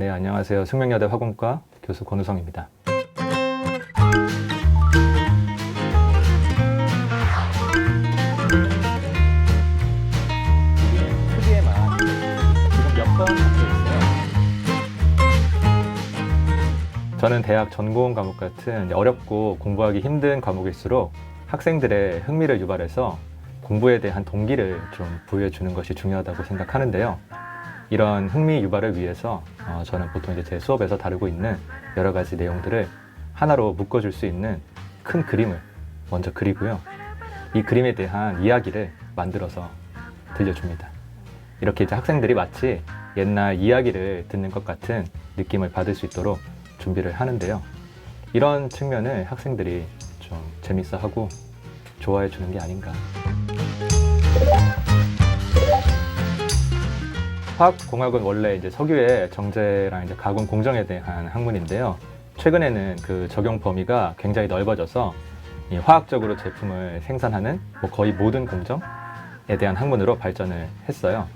네, 안녕하세요. 숙명여대 화공과 교수 권우성입니다. 저는 대학 전공 과목 같은 어렵고 공부하기 힘든 과목일수록 학생들의 흥미를 유발해서 공부에 대한 동기를 좀 부여해 주는 것이 중요하다고 생각하는데요. 이런 흥미 유발을 위해서 어, 저는 보통 이제 제 수업에서 다루고 있는 여러 가지 내용들을 하나로 묶어줄 수 있는 큰 그림을 먼저 그리고요. 이 그림에 대한 이야기를 만들어서 들려줍니다. 이렇게 이제 학생들이 마치 옛날 이야기를 듣는 것 같은 느낌을 받을 수 있도록 준비를 하는데요. 이런 측면을 학생들이 좀 재밌어 하고 좋아해 주는 게 아닌가. 화학공학은 원래 이제 석유의 정제랑 이제 가공 공정에 대한 학문인데요. 최근에는 그 적용 범위가 굉장히 넓어져서 이 화학적으로 제품을 생산하는 뭐 거의 모든 공정에 대한 학문으로 발전을 했어요.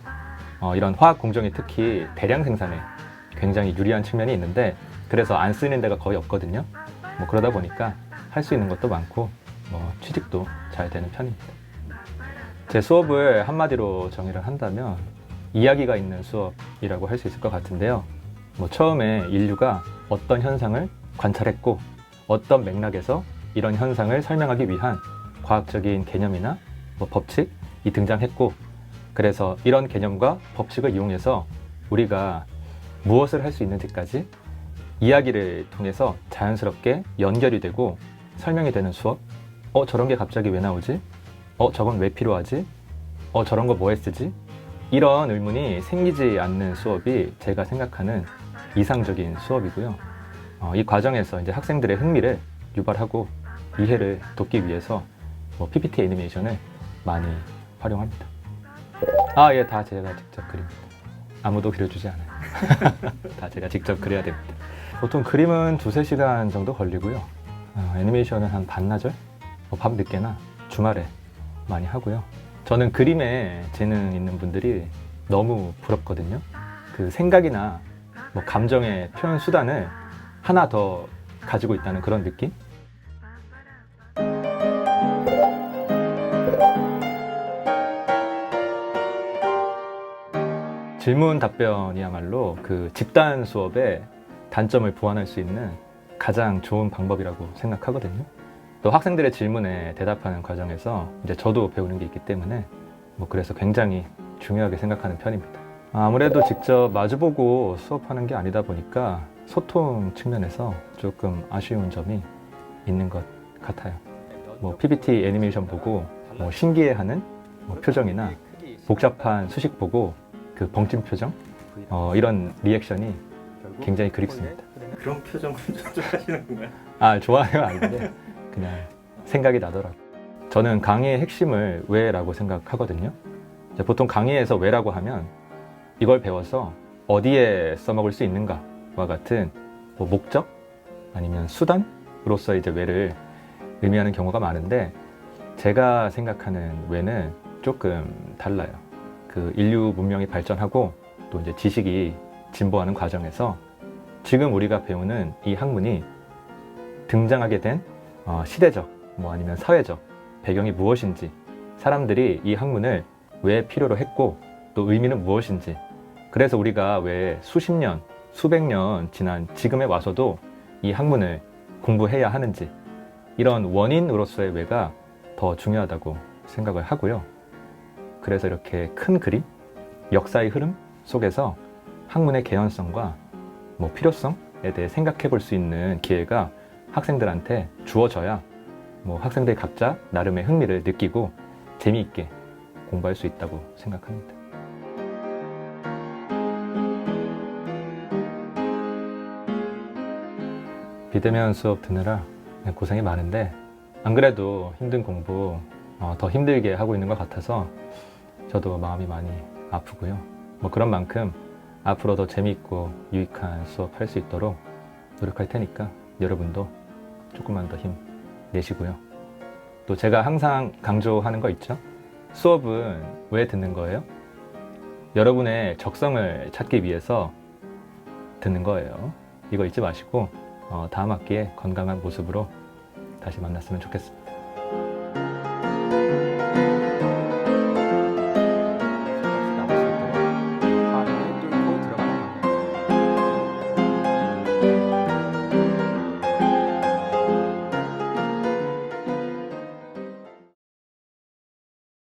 어, 이런 화학 공정이 특히 대량 생산에 굉장히 유리한 측면이 있는데 그래서 안 쓰는 데가 거의 없거든요. 뭐 그러다 보니까 할 수 있는 것도 많고 뭐 취직도 잘 되는 편입니다. 제 수업을 한마디로 정의를 한다면 이야기가 있는 수업이라고 할 수 있을 것 같은데요. 뭐 처음에 인류가 어떤 현상을 관찰했고 어떤 맥락에서 이런 현상을 설명하기 위한 과학적인 개념이나 뭐 법칙이 등장했고 그래서 이런 개념과 법칙을 이용해서 우리가 무엇을 할 수 있는지까지 이야기를 통해서 자연스럽게 연결이 되고 설명이 되는 수업. 어, 저런 게 갑자기 왜 나오지? 어, 저건 왜 필요하지? 어, 저런 거 뭐에 쓰지? 이런 의문이 생기지 않는 수업이 제가 생각하는 이상적인 수업이고요. 어, 이 과정에서 이제 학생들의 흥미를 유발하고 이해를 돕기 위해서 뭐 PPT 애니메이션을 많이 활용합니다. 아, 예, 다 제가 직접 그립니다. 아무도 그려주지 않아요. 다 제가 직접 그려야 됩니다. 보통 그림은 두세 시간 정도 걸리고요. 어, 애니메이션은 한 반나절? 뭐 밤 늦게나 주말에 많이 하고요. 저는 그림에 재능 있는 분들이 너무 부럽거든요. 그 생각이나 뭐 감정의 표현 수단을 하나 더 가지고 있다는 그런 느낌? 질문 답변이야말로 그 집단 수업의 단점을 보완할 수 있는 가장 좋은 방법이라고 생각하거든요. 또 학생들의 질문에 대답하는 과정에서 이제 저도 배우는 게 있기 때문에 뭐 그래서 굉장히 중요하게 생각하는 편입니다. 아무래도 직접 마주보고 수업하는 게 아니다 보니까 소통 측면에서 조금 아쉬운 점이 있는 것 같아요. 뭐 PPT 애니메이션 보고 뭐 신기해하는 뭐 표정이나 복잡한 수식 보고 그 벙찐 표정 어, 이런 리액션이 굉장히 그립습니다. 그런 표정을 좀 하시는 건가요? 아 좋아요 아닌데 그냥 생각이 나더라고. 저는 강의의 핵심을 왜라고 생각하거든요. 보통 강의에서 왜라고 하면 이걸 배워서 어디에 써먹을 수 있는가와 같은 뭐 목적 아니면 수단으로서 이제 왜를 의미하는 경우가 많은데 제가 생각하는 왜는 조금 달라요. 그 인류 문명이 발전하고 또 이제 지식이 진보하는 과정에서 지금 우리가 배우는 이 학문이 등장하게 된 어, 시대적 뭐 아니면 사회적 배경이 무엇인지 사람들이 이 학문을 왜 필요로 했고 또 의미는 무엇인지 그래서 우리가 왜 수십 년 수백 년 지난 지금에 와서도 이 학문을 공부해야 하는지 이런 원인으로서의 왜가 더 중요하다고 생각을 하고요. 그래서 이렇게 큰 그림, 역사의 흐름 속에서 학문의 개연성과 뭐 필요성에 대해 생각해 볼 수 있는 기회가 학생들한테 주어져야 뭐 학생들 각자 나름의 흥미를 느끼고 재미있게 공부할 수 있다고 생각합니다. 비대면 수업 듣느라 고생이 많은데 안 그래도 힘든 공부 어, 더 힘들게 하고 있는 것 같아서 저도 마음이 많이 아프고요. 뭐 그런 만큼 앞으로 더 재미있고 유익한 수업 할 수 있도록 노력할 테니까 여러분도 조금만 더 힘 내시고요. 또 제가 항상 강조하는 거 있죠? 수업은 왜 듣는 거예요? 여러분의 적성을 찾기 위해서 듣는 거예요. 이거 잊지 마시고 어, 다음 학기에 건강한 모습으로 다시 만났으면 좋겠습니다.